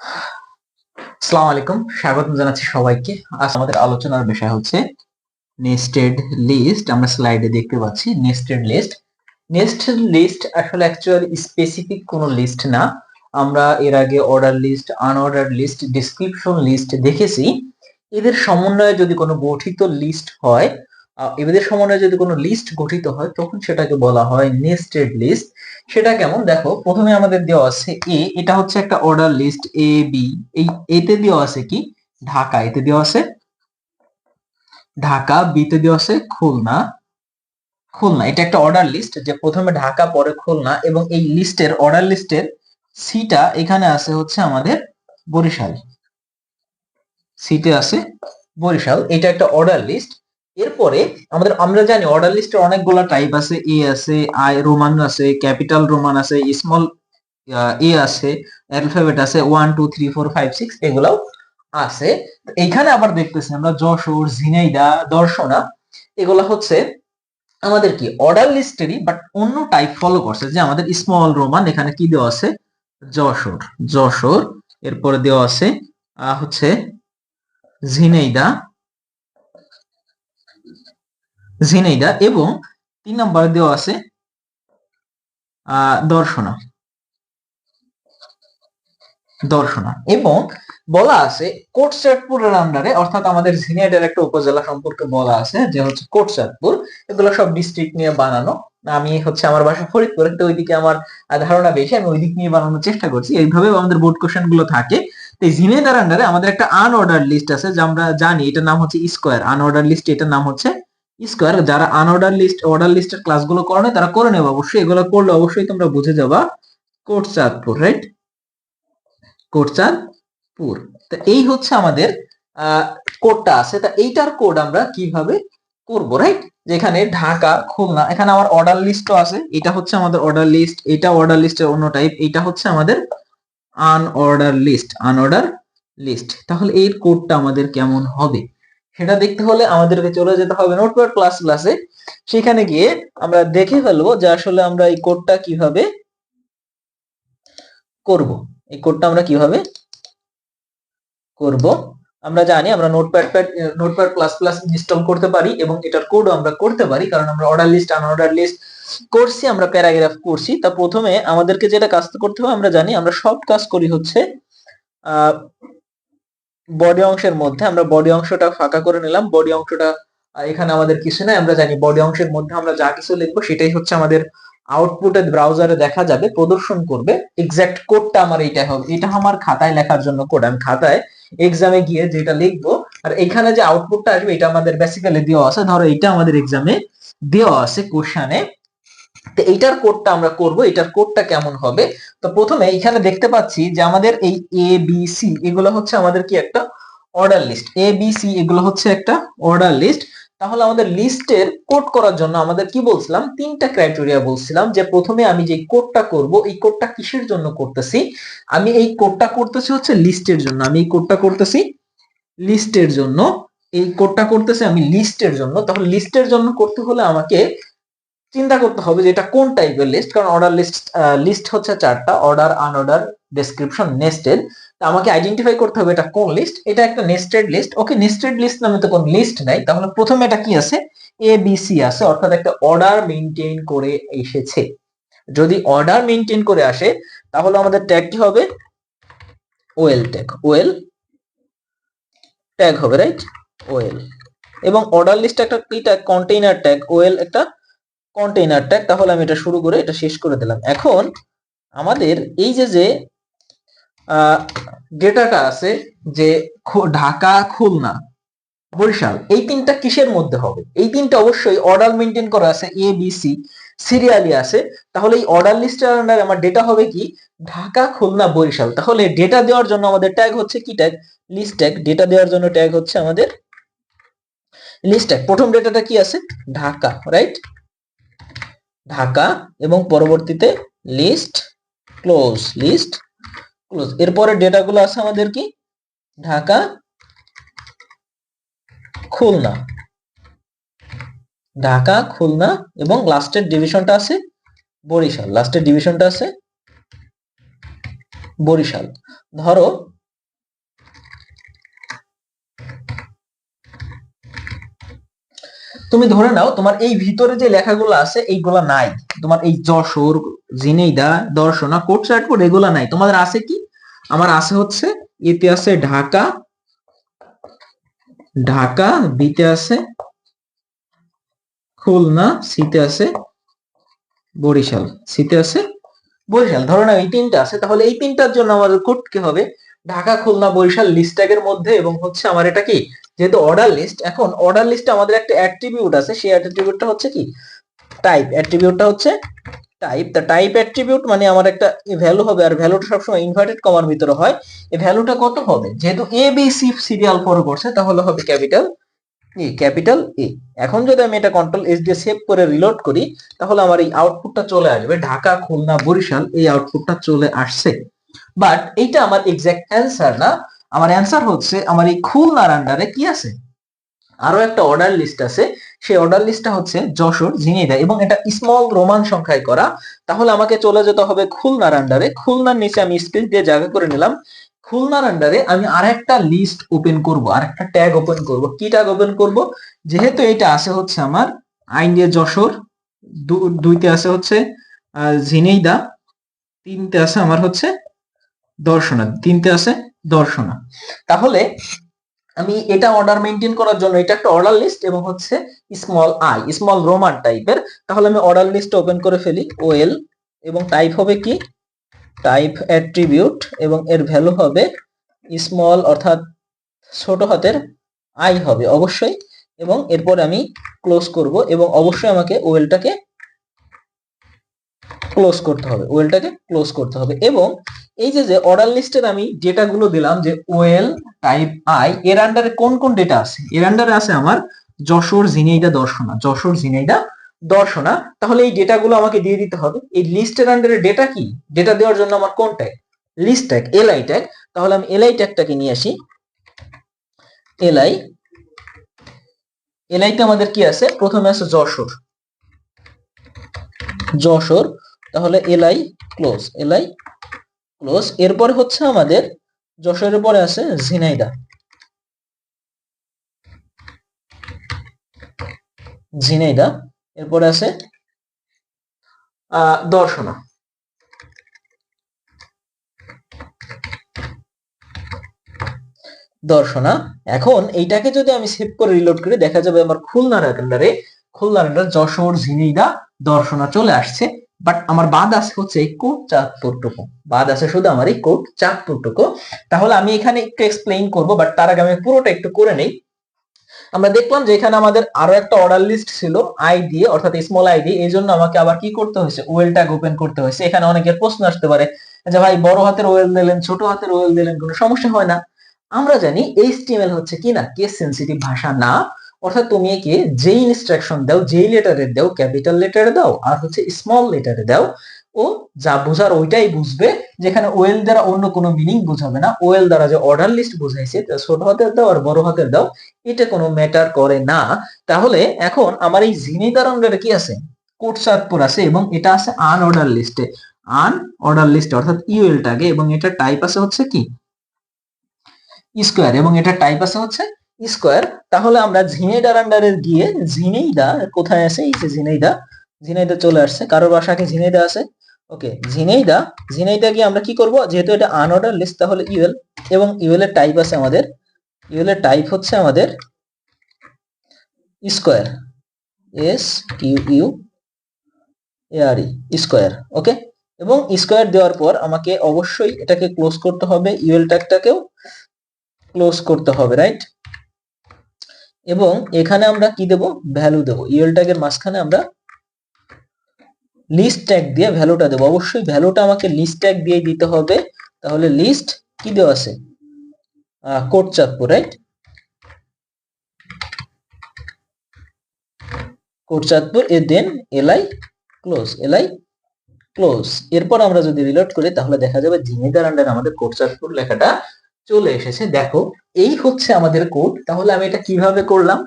আসসালামু আলাইকুম। স্বাগত জানাচ্ছি সবাইকে। আজ আমাদের আলোচনার বিষয় হচ্ছে নেস্টেড লিস্ট আমরা স্লাইডে দেখতে পাচ্ছি নেস্টেড লিস্ট নেস্টেড লিস্ট আসলে অ্যাকচুয়ালি স্পেসিফিক কোনো লিস্ট না। আমরা এর আগে order list unorder list description list দেখেছি। এদের সমন্বয়ে যদি কোনো গঠিত লিস্ট হয় এদের সমন্বয়ে যদি কোনো লিস্ট গঠিত হয়, তখন সেটাকে বলা হয় নেস্টেড লিস্ট সেটা কেমন? দেখো, প্রথমে আমাদের দেওয়া আছে এ এটা হচ্ছে একটা অর্ডার লিস্ট এ বি এই এতে দেওয়া আছে কি? ঢাকা। এতে দেওয়া আছে ঢাকা বিতে দেওয়া আছে খুলনা। খুলনা, এটা একটা অর্ডার লিস্ট যে প্রথমে ঢাকা, পরে খুলনা, এবং এই লিস্টের অর্ডার লিস্টের সিটা এখানে আছে হচ্ছে আমাদের বরিশাল। সিটে আছে বরিশাল। এটা একটা অর্ডার লিস্ট এরপরে আমাদের, আমরা জানি অর্ডার লিস্টের অনেকগুলো টাইপ আছে এ আছে আই রোমান আছে ক্যাপিটাল রোমান আছে স্মল এ আছে অ্যালফাবেট আছে one two three four five six এগুলাও আছে। তো এইখানে আবার দেখতেছি আমরা যশোর, ঝিনাইদা, দর্শনা, এগুলা হচ্ছে আমাদের কি অর্ডার লিস্টেরই বাট অন্য টাইপ ফলো করছে, যে আমাদের স্মল রোমান এখানে কি দেওয়া আছে? যশোর যশোর, এরপরে দেওয়া আছে হচ্ছে ঝিনাইদা ঝিনাইদা এবং তিন নম্বর দেওয়া আছে দর্শনা। দর্শনা। এবং বলা আছে কোটচাঁদপুরের আন্ডারে অর্থাৎ আমাদের ঝিনাইদার একটা উপজেলা সম্পর্কে বলা আছে, যে হচ্ছে কোটচাঁদপুর। এগুলো সব ডিস্ট্রিক্ট নিয়ে বানানো। আমি হচ্ছে আমার বাসা ফরিদপুর ওইদিকে আমার ধারণা বেশি, আমি ওই দিক নিয়ে বানানোর চেষ্টা করছি। এইভাবে আমাদের বোর্ড কোশ্চেনগুলো থাকে। এই ঝিনাইদার আন্ডারে আমাদের একটা আনঅর্ডার লিস্ট আছে, যা আমরা জানি, এটার নাম হচ্ছে স্কোয়ার আনঅর্ডার লিস্ট এটার নাম হচ্ছে স্কোয়ার যারা আনঅর্ডার লিস্ট অর্ডার লিস্টের ক্লাসগুলো করে না, তারা করে নেবে অবশ্যই। এগুলো করলে অবশ্যই তোমরা বুঝে যাবা কোটচাঁদপুর রাইট কোটচাঁদপুর তো এই হচ্ছে আমাদের কোডটা আছে। তা এইটার কোড আমরা কীভাবে করব রাইট যেখানে ঢাকা, খুলনা, এখানে আমার অর্ডার লিস্টও আছে। এটা হচ্ছে আমাদের অর্ডার লিস্ট এটা অর্ডার লিস্টের অন্য টাইপ এটা হচ্ছে আমাদের আনঅর্ডার লিস্ট আনঅর্ডার লিস্ট তাহলে এই কোডটা আমাদের কেমন হবে? সেটা দেখতে হলে আমাদেরকে চলে যেতে হবে নোটপ্যাড ক্লাস ক্লাসে সেখানে গিয়ে আমরা দেখে ফেলব যে আসলে আমরা এই কোডটা কীভাবে করব। এই কোডটা আমরা কীভাবে করব? আমরা জানি আমরা notepad pad notepad plus plus install করতে পারি এবং এটার কোডও আমরা করতে পারি কারণ আমরা অর্ডার লিস্ট আনঅর্ডার লিস্ট করছি আমরা প্যারাগ্রাফ করছি। তা প্রথমে আমাদেরকে যেটা কাজ করতে হবে, আমরা জানি আমরা সব কাজ করি হচ্ছে বডি অংশের মধ্যে। আমরা বডি অংশটা ফাঁকা করে নিলাম। বডি অংশটা এখানে আমাদের কিছু নাই। আমরা জানি বডি অংশের মধ্যে আমরা যা কিছু লিখব সেটাই হচ্ছে আমাদের আউটপুটে ব্রাউজারে দেখা যাবে, প্রদর্শন করবে। এক্সাক্ট কোডটা আমার এইটা হবে। এটা আমার খাতায় লেখার জন্য কোড আমি খাতায় এক্সামে গিয়ে যেটা লিখব, আর এখানে যে আউটপুটটা আসবে, এটা আমাদের বেসিক্যালি দেওয়া আছে। ধরো এটা আমাদের এক্সামে দেওয়া আছে কোশ্চানে তো এইটার কোডটা আমরা করব এটার কোডটা কেমন হবে? তো প্রথমে এখানে দেখতে পাচ্ছি যে আমাদের এই এ বি সি এগুলো হচ্ছে আমাদের কি একটা order list A B C এগুলো হচ্ছে একটা অর্ডার লিস্ট তাহলে আমাদের লিস্টের কোড করার জন্য আমাদের কি বলছিলাম? তিনটা ক্রাইটেরিয়া বলছিলাম যে প্রথমে আমি যে কোডটা করব, এই কোডটা কিসের জন্য করতেছি? আমি এই কোডটা করতেছি হচ্ছে লিস্টের জন্য। আমি এই কোডটা করতেছি লিস্টের জন্য। এই কোডটা করতেছি আমি লিস্টের জন্য। তাহলে লিস্টের জন্য করতে হলে আমাকে চিন্তা করতে হবে যে এটা কোন টাইপের লিস্ট কারণ অর্ডার লিস্ট লিস্ট হচ্ছে চারটা অর্ডার আনঅর্ডার ডেসক্রিপশন নেস্টেড আমাকে আইডেন্টিফাই করতে হবে এটা কোন লিস্ট এটা একটা nested list okay nested list নামে তো কোন লিস্ট নাই তাহলে প্রথমে এটা কি আছে? এ বি সি আছে, অর্থাৎ একটা অর্ডার মেনটেন করে এসেছে। যদি অর্ডার মেনটেন করে আসে, তাহলে আমাদের ট্যাগটি হবে? ওয়েল ট্যাগ ওয়েল ট্যাগ হবে রাইট ওয়েল এবং অর্ডার লিস্ট একটা কি ট্যাগ কন্টেইনার ট্যাগ ওয়েল একটা কন্টেইনার ট্যাগ তাহলে আমি এটা শুরু করে এটা শেষ করে দিলাম। এখন আমাদের এই যে যে ডেটাটা আছে যে ঢাকা, খুলনা, বরিশাল, এই তিনটা কিসের মধ্যে হবে? এই তিনটা অবশ্যই অর্ডার মেনটেন করা আছে এ বি সি সিরিয়ালি আছে। তাহলে এই অর্ডার লিস্টের আন্ডারে আমার ডেটা হবে কি? ঢাকা, খুলনা, বরিশাল। তাহলে ডেটা দেওয়ার জন্য আমাদের ট্যাগ হচ্ছে কি ট্যাগ লিস্ট ট্যাগ ডেটা দেওয়ার জন্য ট্যাগ হচ্ছে আমাদের লিস্ট ট্যাগ প্রথম ডেটাটা কি আছে? ঢাকা রাইট ঢাকা এবং পরবর্তীতে লিস্ট ক্লোজ লিস্ট ক্লোজ এরপরে ডেটাগুলো আছে আমাদের কি? ঢাকা, খুলনা। ঢাকা, খুলনা এবং লাস্টের ডিভিশনটা আছে বরিশাল। লাস্টের ডিভিশনটা আছে বরিশাল। ধরো তুমি ধরে নাও, তোমার এই ভিতরে যে লেখাগুলো আছে, এইগুলা নাই। তোমার এই যশোর, জিনেইদা, দর্শনা কোট চাটকোট এগুলা নাই। তোমাদের আছে কি? আমার আছে হচ্ছে, এতে আছে ঢাকা ঢাকা, বিতে আছে খুলনা, সিতে আছে বরিশাল, সিতে আছে বরিশাল। ধরো না এই তিনটা আছে। তাহলে এই তিনটার জন্য আমাদের কোড কি হবে? ঢাকা, খুলনা, বরিশাল লিস্ট ট্যাগের মধ্যে এবং হচ্ছে আমার এটা কি? যেহেতু অর্ডার লিস্ট এখন অর্ডার লিস্টে আমাদের একটা অ্যাট্রিবিউট আছে, সেই অ্যাট্রিবিউটটা হচ্ছে কি? টাইপ অ্যাট্রিবিউটটা হচ্ছে টাইপ তা টাইপ অ্যাট্রিবিউট মানে আমার একটা ভ্যালু হবে, আর ভ্যালুটা সবসময় ইনভার্টেড কমার ভিতরে হয়। এই ভ্যালুটা কত হবে? যেহেতু A B C serial follow করছে, তাহলে হবে ক্যাপিটাল ই ক্যাপিটাল ই এখন যদি আমি এটা কন্ট্রোল এস দিয়ে সেভ করে রিলোড করি, তাহলে আমার এই আউটপুটটা চলে আসবে ঢাকা, খুলনা, বরিশাল, এই আউটপুটটা চলে আসছে। বাট এইটা আমার এক্সাক্ট অ্যান্সার না। আমার অ্যান্সার হচ্ছে আমার এই খুলনার আন্ডারে কি আছে? আরও একটা অর্ডার লিস্ট আছে। সেই অর্ডার লিস্টটা হচ্ছে যশোর, ঝিনাইদহ এবং এটা স্মল রোমান সংখ্যায় করা। তাহলে আমাকে চলে যেতে হবে খুলনার আন্ডারে খুলনার নিচে আমি স্পেস দিয়ে জায়গা করে নিলাম। খুলনার আন্ডারে আমি আরেকটা লিস্ট ওপেন করব, আরেকটা ট্যাগ ওপেন করব। কি ট্যাগ ওপেন করব? যেহেতু এটা আছে হচ্ছে আমার আইন দিয়ে যশোর দুইতে আছে হচ্ছে ঝিনেইদা তিনতে আছে আমার হচ্ছে দর্শনা তিনতে আছে দর্শনা। তাহলে আমি এটা অর্ডার মেনটেন করার জন্য, এটা একটা অর্ডার লিস্ট এবং হচ্ছে স্মল আই স্মল রোমান টাইপের তাহলে আমি অর্ডার লিস্ট ওপেন করে ফেলি ওয়েল এবং টাইপ হবে কি? টাইপ অ্যাট্রিবিউট এবং এর ভ্যালু হবে স্মল অর্থাৎ ছোট হাতের আই হবে অবশ্যই। এবং এরপর আমি ক্লোজ করব, এবং অবশ্যই আমাকে ওয়েলটাকে ক্লোজ করতে হবে, ওয়েলটাকে ক্লোজ করতে হবে এবং এই যে যে অর্ডার লিস্টের আমি ডেটাগুলো দিলাম যে ওয়েল টাইপ আই, এর আন্ডারে কোন কোন ডেটা আছে? এর আন্ডারে আছে আমার যশোর জিনেইদা দর্শনা, যশোর জিনেইদা দর্শনা। তাহলে এই ডেটাগুলো আমাকে দিয়ে দিতে হবে। এই লিস্টের আন্ডারে ডেটা কি? ডেটা দেওয়ার জন্য আমার কোন tag list tag LI tag তাহলে আমি এলআই ট্যাগটাকে নিয়ে আসি। এলআই এলআইতে আমাদের কি আছে? প্রথমে আছে যশোর। যশোর, তাহলে এলআই ক্লোজ এলআই ক্লোজ। এরপরে হচ্ছে আমাদের যশোরের পরে আছে ঝিনাইদা। ঝিনাইদা, এরপরে আছে দর্শনা। দর্শনা, এখন এইটাকে যদি আমি সেভ করে রিলোড করি, দেখা যাবে আমার খুলনার আন্ডারে খুলনার যশোর, ঝিনাইদা দর্শনা চলে আসছে বাট আমার বাদ আছে হচ্ছে এই কোড চাঁদপুরটুকু। বাদ আছে শুধু আমার এই কোড চাঁদপুরটুকু। তাহলে আমি এখানে একটু এক্সপ্লেইন করব বাট তার আগে আমি পুরোটা একটু করে নেই। আমরা দেখলাম যে এখানে আমাদের আরও একটা অর্ডার লিস্ট ছিল আই দিয়ে অর্থাৎ স্মল আই দিয়ে এই জন্য আমাকে আবার কি করতে হয়েছে? ওয়েল ট্যাগ ওপেন করতে হয়েছে। এখানে অনেকের প্রশ্ন আসতে পারে, যে ভাই বড় হাতের ওয়েল দিলেন, ছোট হাতের ওয়েল দিলেন, কোনো সমস্যা হয় না। আমরা জানি এইচটিএমএল হচ্ছে কি না কেস সেন্সিটিভ ভাষা না। অর্থাৎ তুমি একে যেই ইনস্ট্রাকশন দাও, যেই লেটারে দাও ক্যাপিটাল লেটারে দাও, আর হচ্ছে স্মল লেটারে দাও, ও যা বোঝার ওইটাই বুঝবে, যেখানে ওয়েল দ্বারা অন্য কোনো মিনিং বোঝাবে না। ওয়েল দ্বারা যে অর্ডার লিস্ট বোঝাইছে ছোট হাতের দাও আর বড় হাতের দাও, এটা কোনো ম্যাটার করে না। তাহলে এখন আমার এই জিনিদার অঙ্গের কি আছে? কোট চাঁদপুর আছে এবং এটা আছে আন অর্ডার লিস্টে আন অর্ডার লিস্টে অর্থাৎ ইউএল টাগে এবং এটা টাইপ আছে হচ্ছে কি? স্কোয়ার এবং এটা টাইপ আছে হচ্ছে স্কোয়ার, তাহলে আমরা ঝিনেইদার আন্ডারে গিয়ে ঝিনেইদা কোথায় আছে? এই যে ঝিনেইদা ঝিনেইদা চলে আসছে। কারোর বাসা কি ঝিনেইদা আছে? ওকে ঝিনেইদা ঝিনেইদা গিয়ে আমরা কি করব? যেহেতু এটা আনঅর্ডার লিস্ট তাহলে ইউএল এবং ইউএল এর টাইপ আছে আমাদের। ইউএল এর টাইপ হচ্ছে আমাদের square S Q U R E square, okay? এবং স্কোয়ার দেওয়ার পর আমাকে অবশ্যই এটাকে ক্লোজ করতে হবে, ইউএল ট্যাগটাকেও ক্লোজ করতে হবে রাইট এবং এখানে আমরা কি দেব? ভ্যালু দেব। ইউএল ট্যাগের মাঝখানে আমরা লিস্ট ট্যাগ দিয়ে ভ্যালুটা দেবো। অবশ্যই ভ্যালুটা আমাকে লিস্ট ট্যাগ দিয়ে দিতে হবে। তাহলে লিস্ট কি দেওয়া আছে? Code Chandpur right code Chandpur এ then LI close LI close এরপর আমরা যদি রিলোড করি, তাহলে দেখা যাবে জিমিদার আন্ডার আমাদের কোড চাঁদপুর লেখাটা চলে এসেছে। দেখো, এই হচ্ছে আমাদের কোড তাহলে আমি এটা কীভাবে করলাম?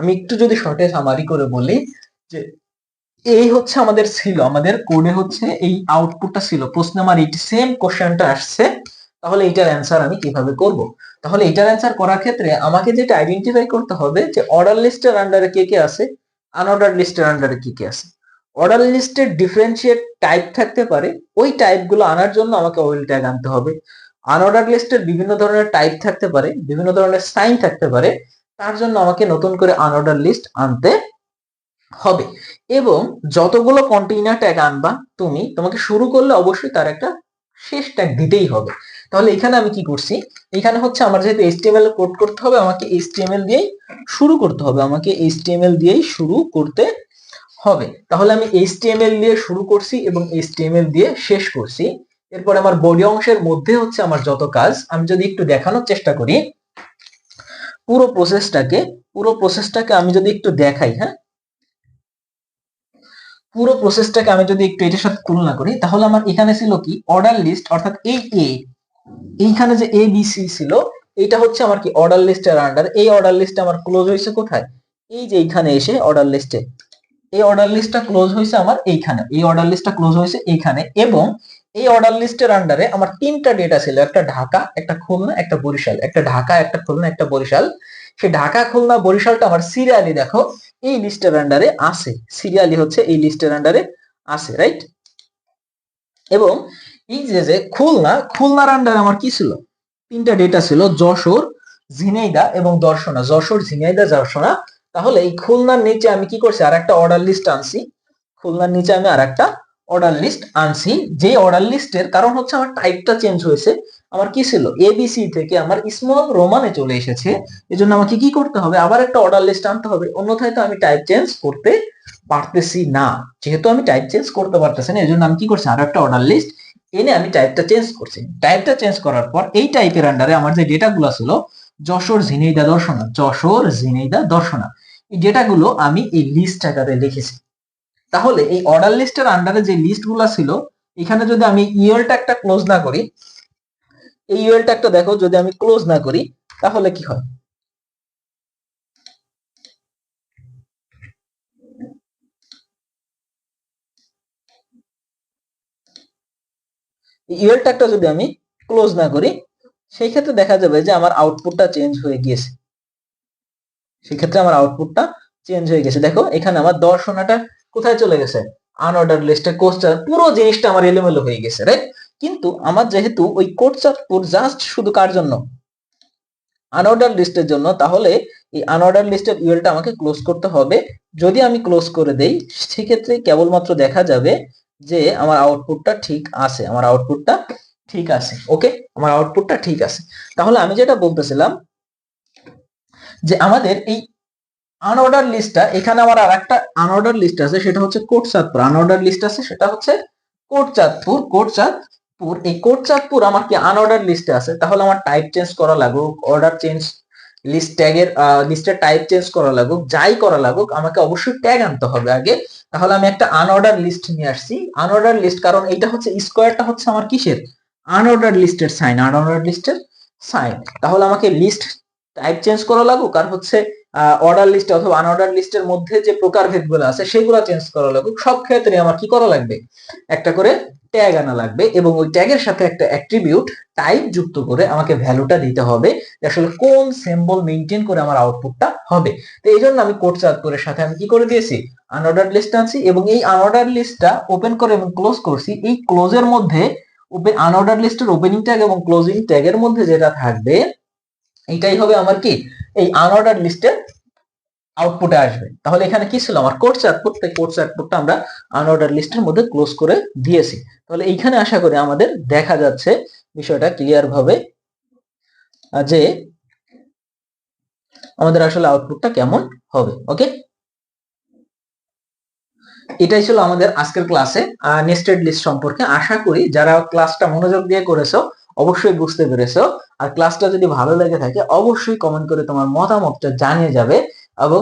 আমি একটু যদি শর্টে সামারি করে বলি, যে এই হচ্ছে আমাদের ছিল, আমাদের কোডে হচ্ছে এই আউটপুটটা ছিল। প্রশ্ন আমার এইটি সেম কোশ্চেনটা আসছে। তাহলে এটার অ্যান্সার আমি কীভাবে করব? তাহলে এটার অ্যান্সার করার ক্ষেত্রে আমাকে যেটা আইডেন্টিফাই করতে হবে, যে অর্ডার লিস্টের আন্ডারে কে কে আছে আনঅর্ডার লিস্টের আন্ডারে কি কে আছে। অর্ডার লিস্টের ডিফারেন্সিয়েট টাইপ থাকতে পারে, ওই টাইপগুলো আনার জন্য আমাকে ওয়েল ট্যাগ আনতে হবে। আনঅর্ডার লিস্টের বিভিন্ন ধরনের টাইপ থাকতে পারে, বিভিন্ন ধরনের সাইন থাকতে পারে, তার জন্য আমাকে নতুন করে আনঅর্ডার লিস্ট আনতে হবে। এবং যতগুলো কন্টেইনার ট্যাগ আনবা, তুমি তোমাকে শুরু করলে অবশ্যই তার একটা শেষ ট্যাগ দিতেই হবে। তাহলে এখানে আমি কি করছি? এখানে হচ্ছে আমার যেহেতু এইচটিএমএল কোড করতে হবে, আমাকে এইচটিএমএল দিয়েই শুরু করতে হবে, আমাকে এইচটিএমএল দিয়েই শুরু করতে হবে। তাহলে আমি এইচটিএমএল দিয়ে শুরু করছি এবং এইচটিএমএল দিয়ে শেষ করছি। এরপর আমার বডি অংশের মধ্যে হচ্ছে আমার যত কাজ, আমি যদি একটু দেখানোর চেষ্টা করি, পুরো প্রসেসটাকে পুরো প্রসেসটাকে আমি যদি একটু দেখাই হ্যাঁ? পুরো প্রসেসটাকে আমি যদি একটু এটার সাথে তুলনা করি, তাহলে আমার এখানে ছিল কি? অর্ডার লিস্ট অর্থাৎ এই এ এইখানে যে এ বি সি ছিল এটা হচ্ছে আমার কি? অর্ডার লিস্টের আন্ডার এই অর্ডার লিস্ট আমার ক্লোজ হয়েছে কোথায়? এই যে এইখানে এসে অর্ডার লিস্টে এই অর্ডার লিস্টটা ক্লোজ হয়েছে আমার এইখানে, এই অর্ডার লিস্টটা ক্লোজ হয়েছে এইখানে এবং এই অর্ডার লিস্টের আন্ডারে আমার তিনটা ডেটা ছিল, একটা ঢাকা, একটা খুলনা, একটা বরিশাল। একটা ঢাকা, একটা খুলনা, একটা বরিশাল। সেই ঢাকা, খুলনা, বরিশালটা আমার সিরিয়ালি দেখো, এই লিস্টের আন্ডারে আছে। সিরিয়ালি হচ্ছে এই লিস্টের আন্ডারে আছে রাইট এবং এই যে যে খুলনা, খুলনার আন্ডারে আমার কি ছিল? তিনটা ডেটা ছিল, যশোর, ঝিনাইদা এবং দর্শনা। যশোর, ঝিনাইদা, দর্শনা। তাহলে এই খুলনার নিচে আমি কি করছি? আর একটা অর্ডার লিস্ট আনছি। খুলনার নিচে আমি আর একটা অর্ডার লিস্ট আনছি। যে অর্ডার লিস্টের কারণ হচ্ছে আমার টাইপটা চেঞ্জ হয়েছে। আমার কি ছিল? এবিসি থেকে আমার স্মল রোমানে চলে এসেছে। এজন্য আমাকে কি করতে হবে? আবার একটা অর্ডার লিস্ট আনতে হবে। অন্যথায় তো আমি টাইপ চেঞ্জ করতে পারতেছি না। যেহেতু আমি টাইপ চেঞ্জ করতে পারতেছি না, এজন্য আমি কি করছি? আর একটা অর্ডার লিস্ট এনে আমি টাইপটা চেঞ্জ করছি। টাইপটা চেঞ্জ করার পর এই টাইপের আন্ডারে আমার যে ডেটাগুলো ছিল, যশোর ঝিনাইদা দর্শনা, যশোর ঝিনাইদা দর্শনা। এই ডেটাগুলো আমি এই লিস্ট আকারে লিখেছি। তাহলে এই অর্ডার লিস্টের আন্ডারে যে লিস্টগুলো ছিল, এখানে যদি আমি ইয়েল ট্যাগটা ক্লোজ না করি, এই ইয়েল ট্যাগটা দেখো, যদি আমি ক্লোজ না করি, তাহলে কি হয়? ইয়েল ট্যাগটা যদি আমি ক্লোজ না করি, সেই ক্ষেত্রে দেখা যাবে যে আমার আউটপুটটা চেঞ্জ হয়ে গিয়েছে। সেক্ষেত্রে আমার আউটপুটটা চেঞ্জ হয়ে গেছে। দেখো, এখানে আমার দর্শনাটা কোথায় চলে গেছে? আনঅর্ডার লিস্টে কোস্টার পুরো জিনিসটা আমার এলোমেলো হয়ে গেছে রাইট কিন্তু আমার যেহেতু ওই কোডচাঁদপুর জাস্ট শুধু কার জন্য? আনঅর্ডার লিস্টের জন্য, তাহলে এই আনঅর্ডার লিস্টের ইউএলটা আমাকে ক্লোজ করতে হবে। যদি আমি ক্লোজ করে দেই, সেক্ষেত্রে কেবলমাত্র দেখা যাবে যে আমার আউটপুটটা ঠিক আছে, আমার আউটপুটটা ঠিক আছে ওকে আমার আউটপুটটা ঠিক আছে। তাহলে আমি যেটা বলতেছিলাম, যে আমাদের এই আনঅর্ডার লিস্টটা এখানে আমার আর একটা আনঅর্ডার লিস্ট আছে, সেটা হচ্ছে কোটচাঁদপুর। আনঅর্ডার লিস্ট আছে, সেটা হচ্ছে কোটচাঁদপুর। কোটচাঁদপুর, এই কোটচাঁদপুর আমার কি আনঅর্ডার লিস্টে আছে? তাহলে আমার টাইপ চেঞ্জ করা লাগুক অর্ডার চেঞ্জ লিস্ট ট্যাগের লিস্টের টাইপ চেঞ্জ করা লাগুক, যাই করা লাগুক, আমাকে অবশ্যই ট্যাগ আনতে হবে আগে। তাহলে আমি একটা আনঅর্ডার লিস্ট নিয়ে আসছি। আনঅর্ডার লিস্ট কারণ এটা হচ্ছে স্কোয়ারটা হচ্ছে আমার কিসের? আনঅর্ডার লিস্টের সাইন আনঅর্ডার লিস্টের সাইন তাহলে আমাকে লিস্ট টাইপ চেঞ্জ করা লাগুক, আর হচ্ছে অর্ডার লিস্ট অথবা আনঅর্ডার লিস্টের মধ্যে যে প্রকারভেদগুলো আছে, সেগুলো চেঞ্জ করা লাগবে। সব ক্ষেত্রে আমার কি করা লাগবে? একটা করে ট্যাগ আনা লাগবে এবং ওই ট্যাগের সাথে একটা অ্যাট্রিবিউট টাইপ যুক্ত করে আমাকে ভ্যালুটা দিতে হবে আসলে কোন সিম্বল মেনটেন করে আমার আউটপুটটা হবে। তো এই জন্য আমি কোড করে সাথে আমি কি করে দিয়েছি? আনঅর্ডার লিস্ট আনছি এবং এই আনঅর্ডার লিস্টটা ওপেন করে এবং ক্লোজ করছি। এই ক্লোজের মধ্যে আনঅর্ডার লিস্টের ওপেনিং ট্যাগ এবং ক্লোজিং ট্যাগের মধ্যে যেটা থাকবে এটাই হবে আমার কি? এই আনঅর্ডার লিস্টের আউটপুটে আসবে। তাহলে এখানে কি ছিল? আমার কোর্স আউটপুট তাই কোর্স আউটপুটটা আমরা আনঅর্ডার লিস্টের মধ্যে ক্লোজ করে দিয়েছি। তাহলে এইখানে আশা করি আমাদের দেখা যাচ্ছে বিষয়টা ক্লিয়ার ভাবে যে আমাদের আসলে আউটপুটটা কেমন হবে ওকে এটাই ছিল আমাদের আজকের ক্লাসে নেস্টেড লিস্ট সম্পর্কে। আশা করি যারা ক্লাসটা মনোযোগ দিয়ে করেছ অবশ্যই বুঝতে পেরেছ। আর ক্লাসটা যদি ভালো লেগে থাকে, অবশ্যই কমেন্ট করে তোমার মতামতটা জানিয়ে যাবে এবং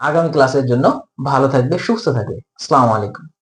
আগামী ক্লাসের জন্য ভালো থাকবে, সুস্থ থাকবে। আসসালামু আলাইকুম।